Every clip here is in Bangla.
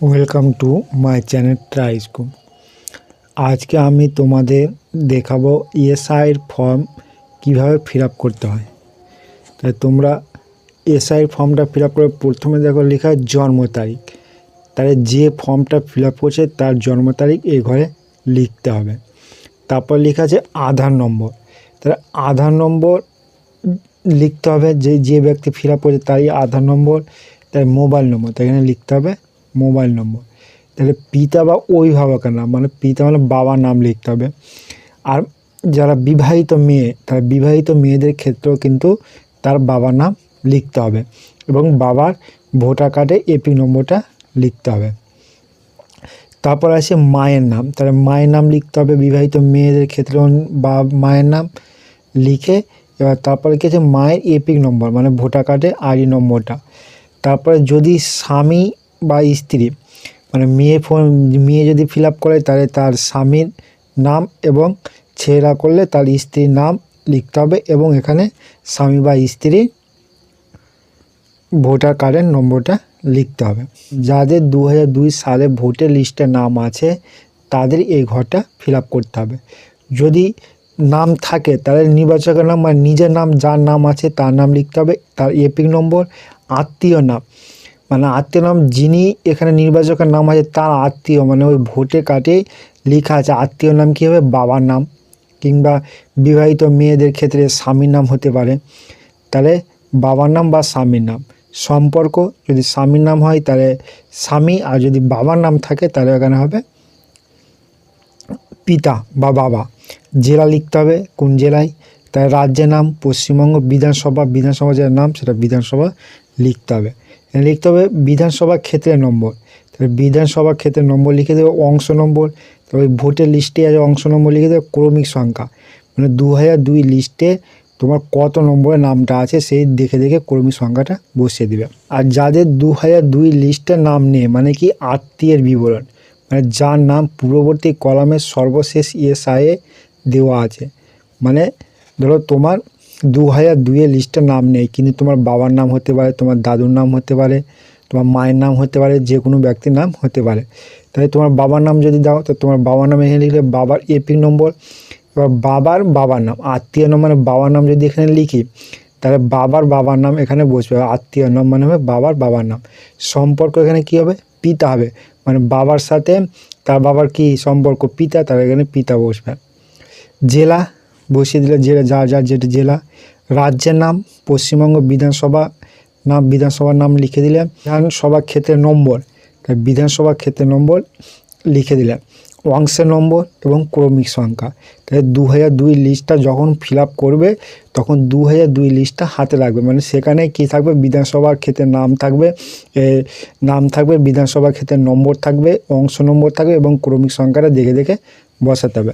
Welcome to my channel try school আজকে আমি তোমাদের দেখাবো এসআইয়ের ফর্ম কীভাবে ফিল করতে হয়। তাই তোমরা এসআইয়ের ফর্মটা ফিল করে প্রথমে দেখো লেখা জন্ম তারিখ। তাহলে যে ফর্মটা ফিল করছে তার জন্ম তারিখ এই ঘরে লিখতে হবে। তারপর লেখা আছে আধার নম্বর। তাহলে আধার নম্বর লিখতে হবে যে যে ব্যক্তি ফিল আপ করছে তারই আধার নম্বর, তার মোবাইল নম্বর তাই এখানে লিখতে হবে মোবাইল নম্বর। তাহলে পিতা বা অভিভাবকের নাম মানে পিতা মানে বাবার নাম লিখতে হবে। আর যারা বিবাহিত মেয়ে, তারা বিবাহিত মেয়েদের ক্ষেত্রেও কিন্তু তার বাবার নাম লিখতে হবে এবং বাবার ভোটার কার্ডে এপি নম্বরটা লিখতে হবে। তারপর আছে মায়ের নাম, তাহলে মায়ের নাম লিখতে হবে বিবাহিত মেয়েদের ক্ষেত্রে বা মায়ের নাম লিখে, এবার তারপরে কি আছে? মায়ের এপিক নম্বর মানে ভোটার কার্ডে আইডি নম্বরটা। তারপরে যদি স্বামী বা স্ত্রী। মানে মেয়ে ফোন, মেয়ে যদি ফিল করে তাহলে তার স্বামীর নাম এবং ছেলেরা করলে তার স্ত্রীর নাম লিখতে হবে এবং এখানে স্বামী বা স্ত্রী ভোটার কার্ডের নম্বরটা লিখতে হবে। যাদের দু হাজার দুই সালে ভোটের লিস্টে নাম আছে, তাদের এই ঘরটা ফিল করতে হবে। যদি নাম থাকে, তাহলে নির্বাচকের নাম মানে নিজের নাম, যার নাম আছে তার নাম লিখতে হবে, তার এপিক নম্বর, আত্মীয় নাম। মানে আত্মীয় নাম যিনি এখানে নির্বাচকের নাম আছে, তার আত্মীয় মানে ওই ভোটে কাটে লেখা আছে, আত্মীয় নাম কী হবে? বাবার নাম। কিংবা বিবাহিত মেয়েদের ক্ষেত্রে স্বামীর নাম হতে পারে। তাহলে বাবার নাম বা স্বামীর নাম। সম্পর্ক, যদি স্বামীর নাম হয়, তাহলে স্বামী, আর যদি বাবার নাম থাকে, তাহলে এখানে হবে পিতা বা বাবা। জেলা লিখতে হবে, কোন জেলায়? তাই রাজ্যের নাম, পশ্চিমবঙ্গ বিধানসভা বিধানসভা যার নাম, সেটা বিধানসভা লিখতে হবে। লিখতে হবে বিধানসভা ক্ষেত্রের নম্বর। তাহলে বিধানসভা ক্ষেত্রের নম্বর লিখে দেবে অংশ নম্বর। তবে ভোটের লিস্টে আছে অংশ নম্বর লিখে দেবে ক্রমিক সংখ্যা। মানে দু হাজার দুই লিস্টে তোমার কত নম্বরের নামটা আছে সেই দেখে দেখে কর্মী সংখ্যাটা বসিয়ে দিবে। আর যাদের দু হাজার দুই লিস্টের নাম নেই মানে কি আত্মীয়ের বিবরণ মানে যার নাম পূর্ববর্তী কলামের সর্বশেষ ইএসআইয়ে দেওয়া আছে মানে ধরো তোমার দু হাজার দুইয়ের লিস্টের নাম নেই, কিন্তু তোমার বাবার নাম হতে পারে, তোমার দাদুর নাম হতে পারে, তোমার মায়ের নাম হতে পারে, যে কোনো ব্যক্তির নাম হতে পারে। তাই তোমার বাবার নাম যদি দাও, তো তোমার বাবার নাম এখানে লিখলে বাবার এপিক নম্বর, এবার বাবার বাবার নাম, আত্মীয় নাম মানে বাবার নাম যদি এখানে লিখি, তাহলে বাবার বাবার নাম এখানে বসবে আত্মীয় নাম মানে হবে বাবার বাবার নাম। সম্পর্ক এখানে কি হবে? পিতা হবে মানে বাবার সাথে তার বাবার কি সম্পর্ক? পিতা, তার এখানে পিতা বসবে। জেলা বসিয়ে দিলে জেলা যা যার যেটা জেলা। রাজ্যের নাম, পশ্চিমবঙ্গ বিধানসভা নাম, বিধানসভার নাম লিখে দিলে বিধানসভা ক্ষেত্রের নম্বর, তাই বিধানসভা ক্ষেত্রের নম্বর লিখে দিলে অংশের নম্বর এবং ক্রমিক সংখ্যা। তাই দু হাজার দুই লিস্টটা যখন ফিল করবে, তখন দু হাজার দুই লিস্টটা হাতে রাখবে মানে সেখানে কি থাকবে? বিধানসভার ক্ষেত্রে নাম থাকবে নাম থাকবে, বিধানসভা ক্ষেত্রে নম্বর থাকবে, অংশ নম্বর থাকবে এবং ক্রমিক সংখ্যাটা দেখে দেখে বসাতে হবে।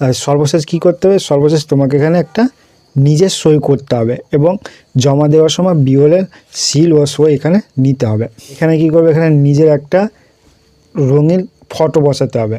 সর্বশেষ কি করতে হবে? সর্বশেষ তোমাকে এখানে একটা নিজের সই করতে হবে এবং জমা দেওয়ার সময় বিওলের সিল ও সই এখানে নিতে হবে। এখানে কি করবে? এখানে নিজের একটা রঙিন ফটো বসাতে হবে।